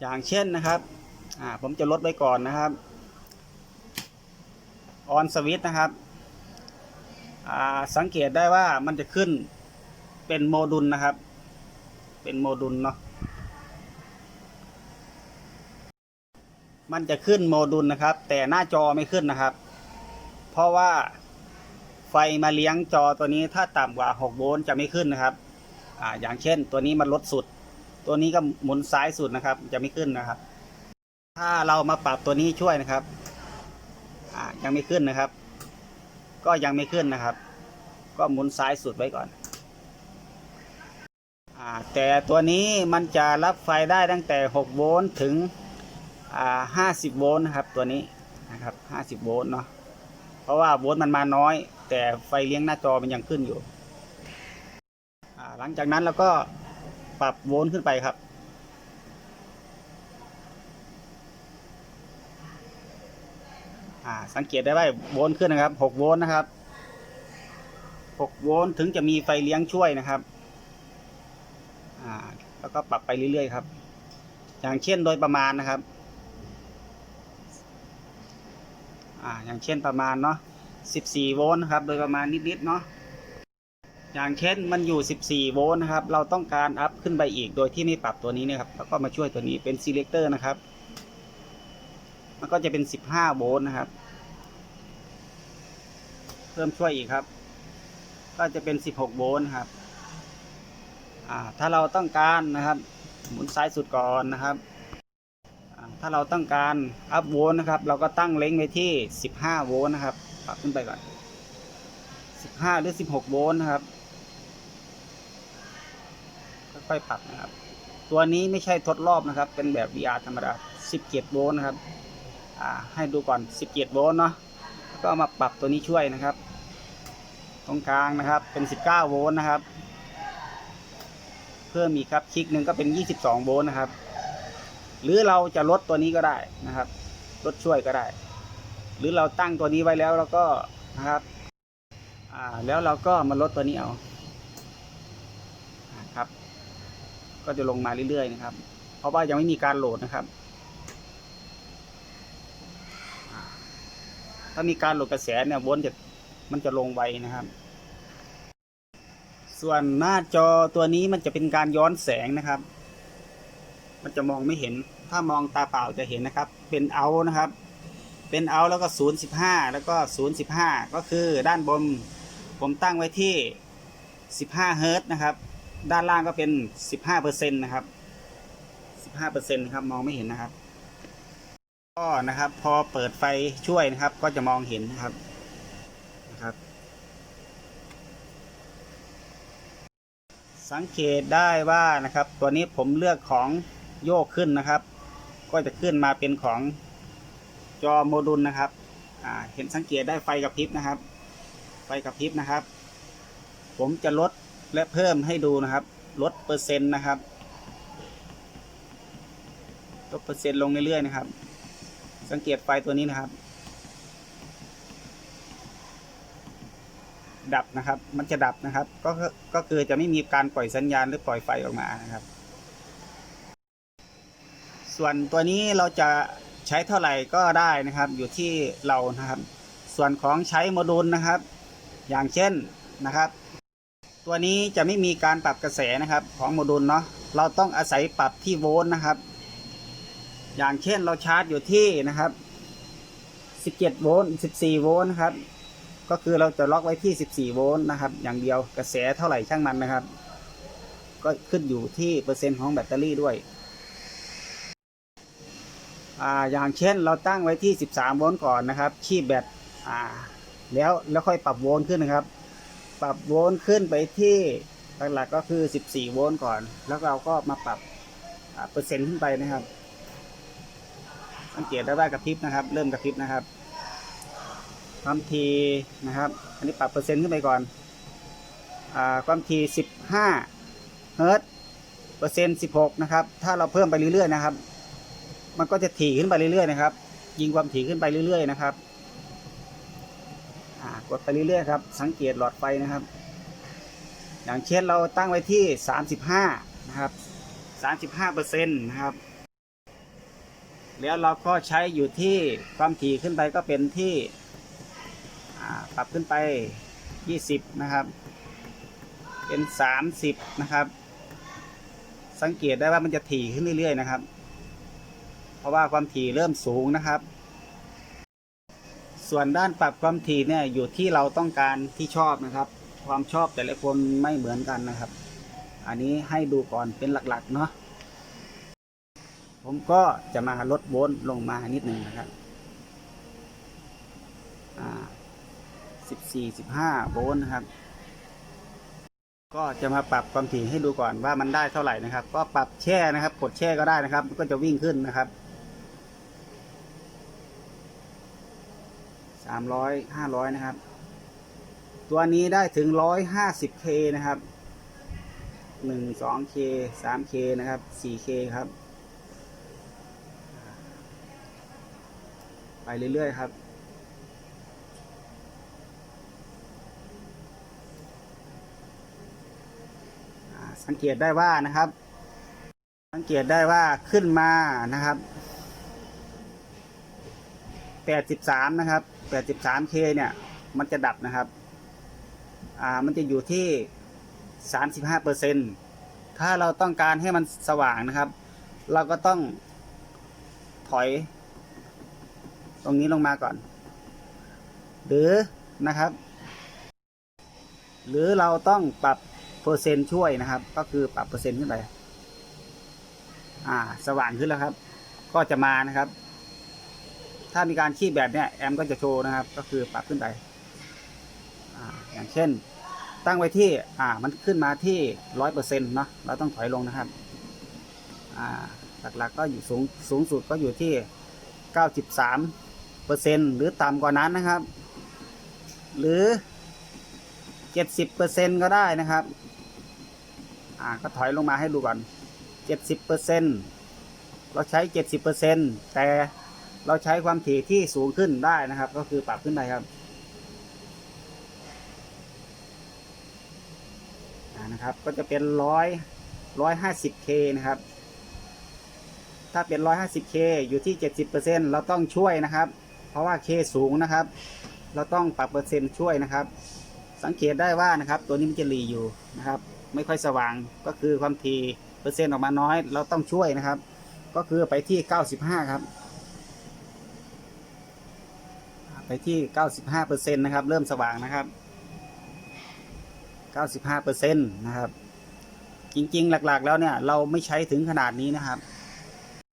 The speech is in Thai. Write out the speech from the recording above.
อย่างเช่นนะครับผมจะลดไว้ก่อนนะครับออนสวิตนะครับ สังเกตได้ว่ามันจะขึ้นเป็นโมดูลนะครับ เป็นโมดูลเนาะมันจะขึ้นโมดูลนะครับ แต่หน้าจอไม่ขึ้นนะครับ เพราะว่าไฟมาเลี้ยงจอตัวนี้ถ้าต่ำกว่า 6 โวลต์จะไม่ขึ้นนะครับออย่างเช่นตัวนี้มันลดสุด ตัวนี้ก็หมุนซ้ายสุดนะครับ จะไม่ขึ้นนะครับ ถ้าเรามาปรับตัวนี้ช่วยนะครับอ่ายังไม่ขึ้นนะครับ ก็ยังไม่ขึ้นนะครับ ก็หมุนซ้ายสุดไว้ก่อนอ่าแต่ตัวนี้มันจะรับไฟได้ตั้งแต่ 6 โวลต์ถึงอ่า50 โวลต์นะครับตัวนี้นะครับ 50 โวลต์เนาะเพราะว่าโวลต์มันมาน้อย แต่ไฟเลี้ยงหน้าจอมันยังขึ้นอยู่หลังจากนั้นเราก็ ปรับโวลต์ขึ้นไปครับอ่าสังเกตได้ว่าโวลต์ขึ้นนะครับ 6 โวลต์นะครับ 6 โวลต์ถึงจะมีไฟเลี้ยงช่วยนะครับอ่าแล้วก็ปรับไปเรื่อยๆครับ อย่างเช่นโดยประมาณนะครับอ่าอย่างเช่นประมาณเนาะ 14 โวลต์นะครับ โดยประมาณนิดๆเนาะอย่างเช่นมันอยู่ 14 โวลต์นะครับ เราต้องการอัพ ขึ้นไปอีก โดยที่ไม่ปรับตัวนี้นะครับ แล้วก็มาช่วยตัวนี้เป็น selector นะครับ มันก็จะเป็น 15 โวลต์นะครับ เพิ่มช่วยอีกครับ ก็จะเป็น 16 โวลต์ครับถ้าเราต้องการนะครับหมุนซ้ายสุดก่อนนะครับถ้าเราต้องการอัพโวลต์นะครับ เราก็ตั้งเล็งไว้ที่ 15 โวลต์นะครับปรับขึ้นไปก่อน 15 หรือ 16 โวลต์นะครับ ค่อยปรับนะครับ ตัวนี้ไม่ใช่ทดรอบนะครับ เป็นแบบ VR ธรรมดา 17 โวลต์นะครับให้ดูก่อน 17 โวลต์เนาะก็มาปรับตัวนี้ช่วยนะครับ ตรงกลางนะครับเป็น 19 โวลต์นะครับ เพิ่มอีกครับคลิกหนึ่งก็เป็น 22 โวลต์นะครับ หรือเราจะลดตัวนี้ก็ได้นะครับ ลดช่วยก็ได้ หรือเราตั้งตัวนี้ไว้แล้วแล้วก็นะครับ อ่าแล้วเราก็มาลดตัวนี้เอาครับ ก็จะลงมาเรื่อยๆนะครับ เพราะว่ายังไม่มีการโหลดนะครับ ถ้ามีการโหลดกระแสเนี่ยวนจะมันจะลงไวนะครับ ส่วนหน้าจอตัวนี้มันจะเป็นการย้อนแสงนะครับ มันจะมองไม่เห็น ถ้ามองตาเปล่าจะเห็นนะครับ เป็นเอานะครับ เป็นเอาแล้วก็ศูนย์สิบห้าแล้วก็ศูนย์สิบห้าก็คือด้านบนผมตั้งไว้ที่สิบห้าเฮิร์ตนะครับ ด้านล่างก็เป็นสิบห้าเปอร์เซ็นต์นะครับสิบห้าเปอร์เซ็นต์นะครับมองไม่เห็นนะครับ ก็นะครับ พอเปิดไฟช่วยนะครับ ก็จะมองเห็นนะครับนะครับ สังเกตได้ว่านะครับ ตัวนี้ผมเลือกของโยกขึ้นนะครับ ก็จะขึ้นมาเป็นของจอโมดูลนะครับเห็นสังเกตได้ไฟกระพริบนะครับ ไฟกระพริบนะครับ ผมจะลด และเพิ่มให้ดูนะครับ ลดเปอร์เซ็นต์นะครับ ลดเปอร์เซ็นต์ลงเรื่อยๆนะครับ สังเกตไฟตัวนี้นะครับ ดับนะครับ มันจะดับนะครับ ก็ก็คือจะไม่มีการปล่อยสัญญาณหรือปล่อยไฟออกมานะครับ ส่วนตัวนี้เราจะใช้เท่าไหร่ก็ได้นะครับ อยู่ที่เรานะครับ ส่วนของใช้โมดูลนะครับ อย่างเช่นนะครับ ตัวนี้จะไม่มีการปรับกระแสนะครับ ของโมดูลเนาะเราต้องอาศัยปรับที่โวลต์นะครับ อย่างเช่นเราชาร์จอยู่ที่นะครับ 17 โวลต์ 14 โวลต์นะครับ ก็คือเราจะล็อกไว้ที่ 14 โวลต์นะครับ อย่างเดียวกระแสเท่าไหร่ช่างมันนะครับ ก็ขึ้นอยู่ที่เปอร์เซ็นต์ของแบตเตอรี่ด้วยอ่าอย่างเช่นเราตั้งไว้ที่ 13 โวลต์ก่อนนะครับคีบแบตอ่าแล้วแล้วค่อยปรับโวลต์ขึ้นนะครับ ปรับโวลต์ขึ้นไปที่หลักๆก็คือ 14 โวลต์ก่อน แล้วเราก็มาปรับเปอร์เซ็นต์ขึ้นไปนะครับ สังเกตได้ว่ากระพริบนะครับ เริ่มกระพริบนะครับความถี่นะครับ อันนี้ปรับเปอร์เซ็นต์ขึ้นไปก่อนอความถี่15 เฮิร์ตเปอร์เซ็นต์16 นะครับ ถ้าเราเพิ่มไปเรื่อยๆนะครับ มันก็จะถี่ขึ้นไปเรื่อยๆนะครับ ยิงความถี่ขึ้นไปเรื่อยๆนะครับากดไปเรื่อยๆครับ สังเกตหลอดไฟนะครับ อย่างเช่นเราตั้งไว้ที่ 35 นะครับ 35เปอร์เซ็นต์นะครับ แล้วเราก็ใช้อยู่ที่ความถี่ขึ้นไปก็เป็นที่ปรับขึ้นไป 20 นะครับ เป็น 30 นะครับ สังเกตได้ว่ามันจะถี่ขึ้นเรื่อยๆนะครับ เพราะว่าความถี่เริ่มสูงนะครับ ส่วนด้านปรับความถี่เนี่ยอยู่ที่เราต้องการที่ชอบนะครับ ความชอบแต่ละคนไม่เหมือนกันนะครับ อันนี้ให้ดูก่อนเป็นหลักๆเนาะผมก็จะมาลดโวลต์ลงมานิดหนึ่งนะครับอ่าสิบสี่สิบห้าโวลต์นะครับ ก็จะมาปรับความถี่ให้ดูก่อนว่ามันได้เท่าไหร่นะครับ ก็ปรับแช่นะครับ กดแช่ก็ได้นะครับ ก็จะวิ่งขึ้นนะครับ สามร้อยห้าร้อยนะครับ ตัวนี้ได้ถึงร้อยห้าสิบเคนะครับหนึ่งสองเคสามเคนะครับสี่เคครับ ไปเรื่อยๆครับสังเกตได้ว่านะครับ สังเกตได้ว่าขึ้นมานะครับ83นะครับ 83K เนี่ย มันจะดับนะครับ อ่า มันจะอยู่ที่ 35%ถ้าเราต้องการให้มันสว่างนะครับ เราก็ต้องถอย ตรงนี้ลงมาก่อน หรือนะครับ หรือเราต้องปรับเปอร์เซ็นต์ช่วยนะครับ ก็คือปรับเปอร์เซ็นต์ขึ้นไป อ่า สว่างขึ้นแล้วครับ ก็จะมานะครับ ถ้ามีการคีบแบบเนี้ยแอมก็จะโชว์นะครับ ก็คือปรับขึ้นไปออย่างเช่น ตั้งไว้ที่อ่ามันขึ้นมาที่ร้อยเปอร์เซ็นต์เนาะเราต้องถอยลงนะครับอ่าหลักๆก็อยู่สูงสูงสุดก็อยู่ที่เก้าสิบสามเปอร์เซ็นต์หรือต่ำกว่านั้นนะครับ หรือเจ็ดสิบเปอร์เซ็นต์ก็ได้นะครับอ่าก็ถอยลงมาให้ดูก่อนเจ็ดสิบเปอร์เซ็นต์เราใช้เจ็ดสิบเปอร์เซ็นต์แต่ เราใช้ความถี่ที่สูงขึ้นได้นะครับ ก็คือปรับขึ้นไปครับนะครับ ก็จะเป็นร้อยร้อยห้าสิบเคนะครับ ถ้าเป็นร้อยห้าสิบเคอยู่ที่เจ็ดสิบเปอร์เซ็นต์เราต้องช่วยนะครับ เพราะว่าเคสูงนะครับ เราต้องปรับเปอร์เซ็นต์ช่วยนะครับ สังเกตได้ว่านะครับ ตัวนี้มันจะหลีอยู่นะครับ ไม่ค่อยสว่างก็คือความถี่เปอร์เซ็นต์ออกมาน้อย เราต้องช่วยนะครับ ก็คือไปที่95ครับ ไปที่95เปอร์เซ็นต์นะครับ เริ่มสว่างนะครับ95เปอร์เซ็นต์นะครับ จริงๆ หลักๆ แล้วเนี่ย เราไม่ใช้ถึงขนาดนี้นะครับ